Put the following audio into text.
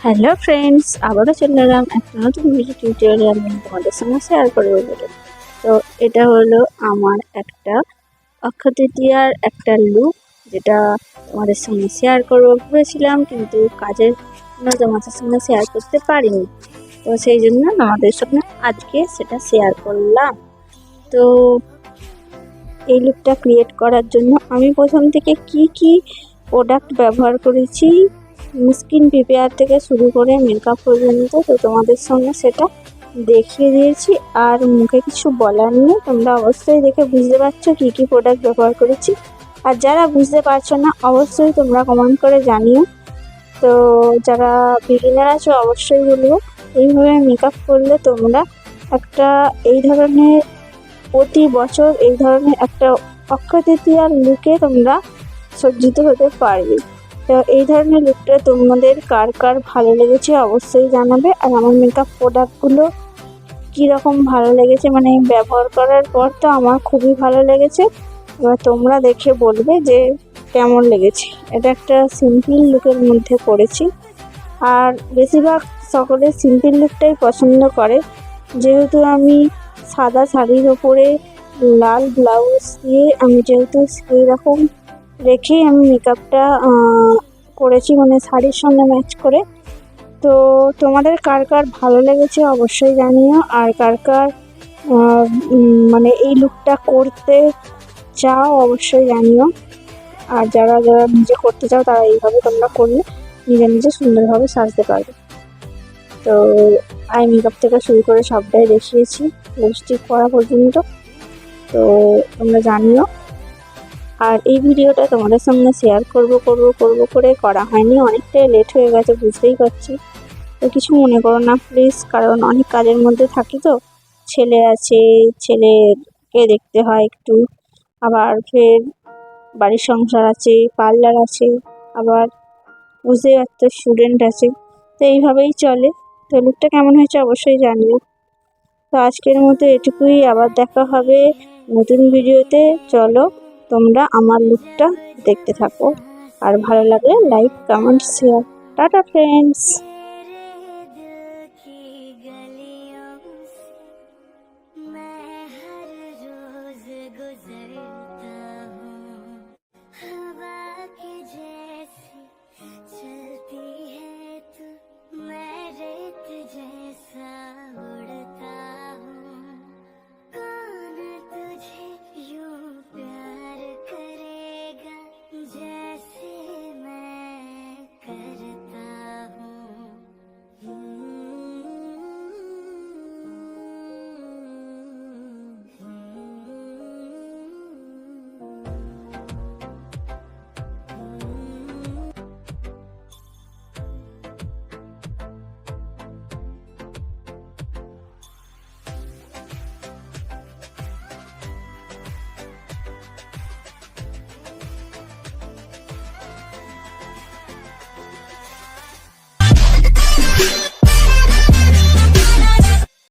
Hello friends আবারও চলে এলাম একটা নতুন ভিডিও টিউটোরিয়াল নিয়ে তোমাদের সঙ্গে শেয়ার করব বলে তো এটা হলো আমার একটা অক্ষয় তৃতীয়ার একটা লুক যেটা তোমাদের সঙ্গে শেয়ার করব। ভেবেছিলাম কিন্তু কাজের জন্য তোমাদের সঙ্গে শেয়ার করতে পারিনি। তো সেই জন্য তোমাদের সঙ্গে আজকে সেটা শেয়ার করলাম। তো এই লুকটা ক্রিয়েট করার জন্য আমি প্রথম থেকে কি কি প্রোডাক্ট ব্যবহার করেছি স্কিন প্রিপেয়ার থেকে শুরু করে মেকআপ পর্যন্ত, তো তোমাদের সঙ্গে সেটা দেখিয়ে দিয়েছি। আর মুখে কিছু বলার নেই, তোমরা অবশ্যই দেখে বুঝতে পারছ কী কী প্রোডাক্ট ব্যবহার করেছি। আর যারা বুঝতে পারছ না, অবশ্যই তোমরা কমেন্ট করে জানিও। তো যারা বিগিনার আছো, অবশ্যই বলব এইভাবে মেকআপ করলে তোমরা একটা এই ধরনের প্রতি বছর এই ধরনের একটা অক্ষয় তৃতীয়ার লুকে তোমরা সজ্জিত হতে পারবে। তো এই ধরনের লুকটা তোমাদের কার কার ভালো লেগেছে অবশ্যই জানাবে। আর আমার মেকআপ প্রোডাক্টগুলো কীরকম ভালো লেগেছে মানে ব্যবহার করার পর তো আমার খুবই ভালো লেগেছে। এবার তোমরা দেখে বলবে যে কেমন লেগেছে। এটা একটা সিম্পল লুকের মধ্যে করেছি আর বেশিরভাগ সকলে সিম্পল লুকটাই পছন্দ করে। যেহেতু আমি সাদা শাড়ির ওপরে লাল ব্লাউজ দিয়ে আমি যেহেতু সেই রকম রেখেই আমি মেকআপটা করেছি মানে শাড়ির সঙ্গে ম্যাচ করে। তো তোমাদের কার কার ভালো লেগেছে অবশ্যই জানিও। আর কার কার মানে এই লুকটা করতে চাও অবশ্যই জানিও। আর যারা যারা নিজে করতে চাও তারা এইভাবে তোমরা করলে নিজে নিজে সুন্দরভাবে সাজতে পারবে। তো আই মেকআপ থেকে শুরু করে সবটাই দেখিয়েছি। লিপস্টিক করা পর্যন্ত। তো তোমরা জানিও। আর এই ভিডিওটা তোমাদের সঙ্গে শেয়ার করব করব করব করে করা হয়নি। অনেকটাই লেট হয়ে গেছে, বুঝতেই পারছি। তো কিছু মনে করো না প্লিজ কারণ অনেক কাজের মধ্যে থাকি তো। ছেলে আছে, ছেলেকে দেখতে হয় একটু। আবার ফের বাড়ির সংসার আছে পার্লার আছে, আবার বুঝতেই পারতো স্টুডেন্ট আছে। তো এইভাবেই চলে। তো লুকটা কেমন হয়েছে অবশ্যই জানিও। তো আজকের মতো এটুকুই, আবার দেখা হবে নতুন ভিডিওতে চলো। তোমরা আমার লুকটা দেখতে থাকো। আর ভালো লাগলে like comment share tata friends मैं